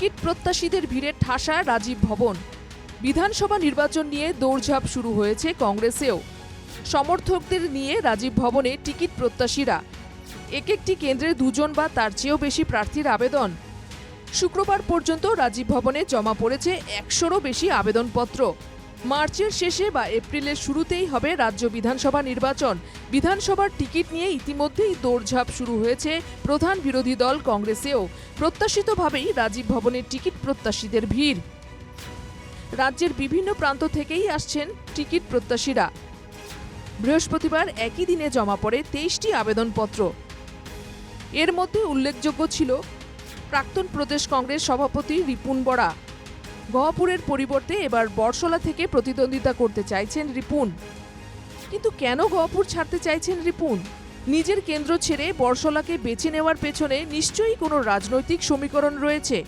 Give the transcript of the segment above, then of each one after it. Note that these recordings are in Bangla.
টিকিট প্রত্যাশীদের ভিড়ে ঠাসা রাজীব ভবন। বিধানসভা নির্বাচন নিয়ে দৌড়ঝাঁপ শুরু হয়েছে কংগ্রেসেও। সমর্থকদের নিয়ে রাজীব ভবনে টিকিট প্রত্যাশীরা। এক একটি কেন্দ্রে দুজন বা তার চেয়েও বেশি প্রার্থীর আবেদন। শুক্রবার পর্যন্ত রাজীব ভবনে জমা পড়েছে একশোরও বেশি আবেদনপত্র। মার্চের শেষে বা এপ্রিলের শুরুতেই হবে রাজ্য বিধানসভা নির্বাচন। বিধানসভার টিকিট নিয়ে ইতিমধ্যেই দৌড়ঝাঁপ শুরু হয়েছে প্রধান বিরোধী দল কংগ্রেসেও। প্রত্যাশিতভাবেই রাজীব ভবনের টিকিট প্রত্যাশীদের ভিড়। রাজ্যের বিভিন্ন প্রান্ত থেকেই আসছেন টিকিট প্রত্যাশীরা। বৃহস্পতিবার একই দিনে জমা পড়ে তেইশটি আবেদনপত্র। এর মধ্যে উল্লেখযোগ্য ছিল, প্রাক্তন প্রদেশ কংগ্রেস সভাপতি রিপুন বড়া গহপুরের পরিবর্তে এবার বর্ষলা থেকে প্রতিদ্বন্দ্বিতা করতে চাইছেন রিপুন। কিন্তু কেন গহপুর ছাড়তে চাইছেন রিপুন? নিজের কেন্দ্র ছেড়ে বর্ষলাকে বেছে নেওয়ার পেছনে নিশ্চয়ই কোনো রাজনৈতিক সমীকরণ রয়েছে।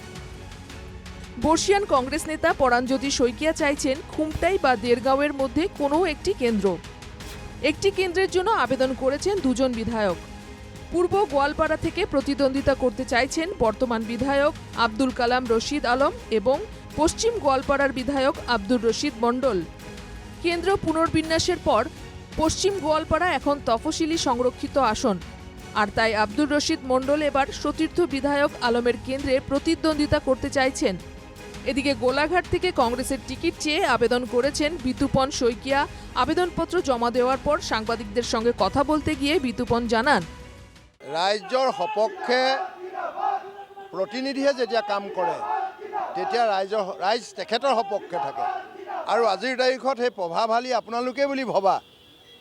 বর্ষিয়ান কংগ্রেস নেতা পরাঞ্জ্যোতি শইকিয়া চাইছেন খুমটাই বা দেরগাঁওয়ের মধ্যে কোনো একটি কেন্দ্র। একটি কেন্দ্রের জন্য আবেদন করেছেন দুজন বিধায়ক। পূর্ব গোয়ালপাড়া থেকে প্রতিদ্বন্দ্বিতা করতে চাইছেন বর্তমান বিধায়ক আব্দুল কালাম রশিদ আলম এবং পশ্চিম গোয়ালপাড়ার বিধায়ক আব্দুর রশিদ মণ্ডল। কেন্দ্র পুনর্বিন্যাসের পর পশ্চিম গোয়ালপাড়া এখন তফসিলি সংরক্ষিত আসন। আর তাই আব্দুর রশিদ মণ্ডল এবার সতীর্থ বিধায়ক আলমের কেন্দ্রে প্রতিদ্বন্দ্বিতা করতে চাইছেন। এদিকে গোলাঘাট থেকে কংগ্রেসের টিকিট চেয়ে আবেদন করেছেন বিতুপন শইকিয়া। আবেদনপত্র জমা দেওয়ার পর সাংবাদিকদের সঙ্গে কথা বলতে গিয়ে বিতুপন জানান ৰাইজৰ সপক্ষে প্ৰতিনিধিয়ে যেতিয়া কাম কৰে তেতিয়া ৰাইজৰ ৰাইজ তেখেতৰ সপক্ষে থাকে। আৰু আজিৰ তাৰিখত সেই প্ৰভাৱশালী আপোনালোকে বুলি ভবা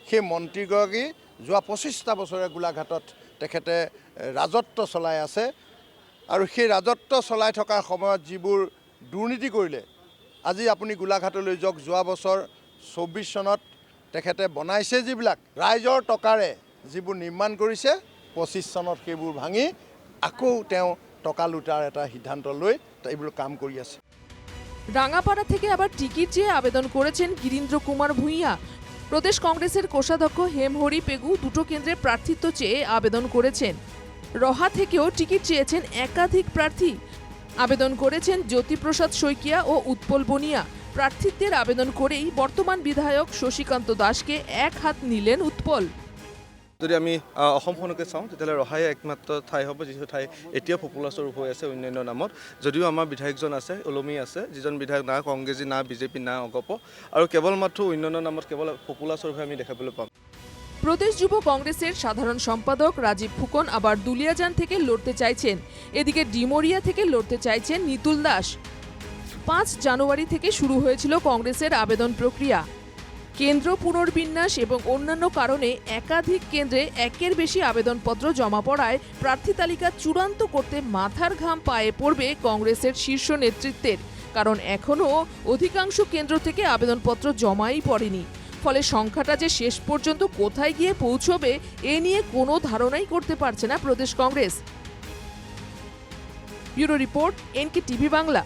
সেই মন্ত্ৰীগৰাকী যোৱা পঁচিছটা বছৰে গোলাঘাটত তেখেতে ৰাজত্ব চলাই আছে। আৰু সেই ৰাজত্ব চলাই থকাৰ সময়ত যিবোৰ দুৰ্নীতি কৰিলে আজি আপুনি গোলাঘাটলৈ যাওক যোৱা বছৰ চৌব্বিছ চনত তেখেতে বনাইছে যিবিলাক ৰাইজৰ টকাৰে যিবোৰ নিৰ্মাণ কৰিছে পঁচিছ চনত সেইবোৰ ভাঙি আকৌ তেওঁ টকা লুটাৰ এটা সিদ্ধান্ত লৈ এইবোৰ কাম কৰি আছে। রাঙাপাড়া থেকে আবার টিকিট চেয়ে আবেদন করেছেন গিরীন্দ্র কুমার ভূঁইয়া, প্রদেশ কংগ্রেসের কোষাধ্যক্ষ হেমহরি পেগু দুটো কেন্দ্রে প্রার্থিত্ব চেয়ে আবেদন করেছেন। রহা থেকেও টিকিট চেয়েছেন একাধিক প্রার্থী। আবেদন করেছেন জ্যোতিপ্রসাদ শইকিয়া ও উৎপল বনিয়া। প্রার্থীদের আবেদন করেই বর্তমান বিধায়ক শশীকান্ত দাসকে এক হাত নিলেন উৎপল। যদি আমি অসমখনকে চাওঁ, তেতিয়াহ'লে ৰহাই একমাত্ৰ ঠাই হ'ব, যিটো ঠাই এতিয়াও পপুলাৰ স্বৰূপ হৈ আছে অন্যান্য নামত। যদিও আমাৰ বিধায়কজন আছে, ওলমি আছে, যিজন বিধায়ক না কংগ্ৰেছী, না বিজেপি, না অগপ। আৰু কেৱল মাত্ৰ অন্যান্য নামত কেৱল পপুলাৰ স্বৰূপে আমি দেখাবলৈ পাম। প্রদেশ যুব কংগ্রেসের সাধারণ সম্পাদক রাজীব ফুকন আবার দুলিয়াজান থেকে লড়তে চাইছেন। এদিকে ডিমোরিয়া থেকে লড়তে চাইছেন নিতুল দাস। পাঁচ জানুয়ারি থেকে শুরু হয়েছিল কংগ্রেসের আবেদন প্রক্রিয়া। কেন্দ্র পুনর্বিন্যাস এবং অন্যান্য কারণে একাধিক কেন্দ্রে একের বেশি আবেদনপত্র জমা পড়ায় প্রার্থী তালিকা চূড়ান্ত করতে মাথার ঘাম পায়ে পড়বে কংগ্রেসের শীর্ষ নেতৃত্বের। কারণ এখনও অধিকাংশ কেন্দ্র থেকে আবেদনপত্র জমাই পড়েনি। ফলে সংখ্যাটা যে শেষ পর্যন্ত কোথায় গিয়ে পৌঁছবে, এ নিয়ে কোনো ধারণাই করতে পারছে না প্রদেশ Congress. Bureau report NK TV Bangla.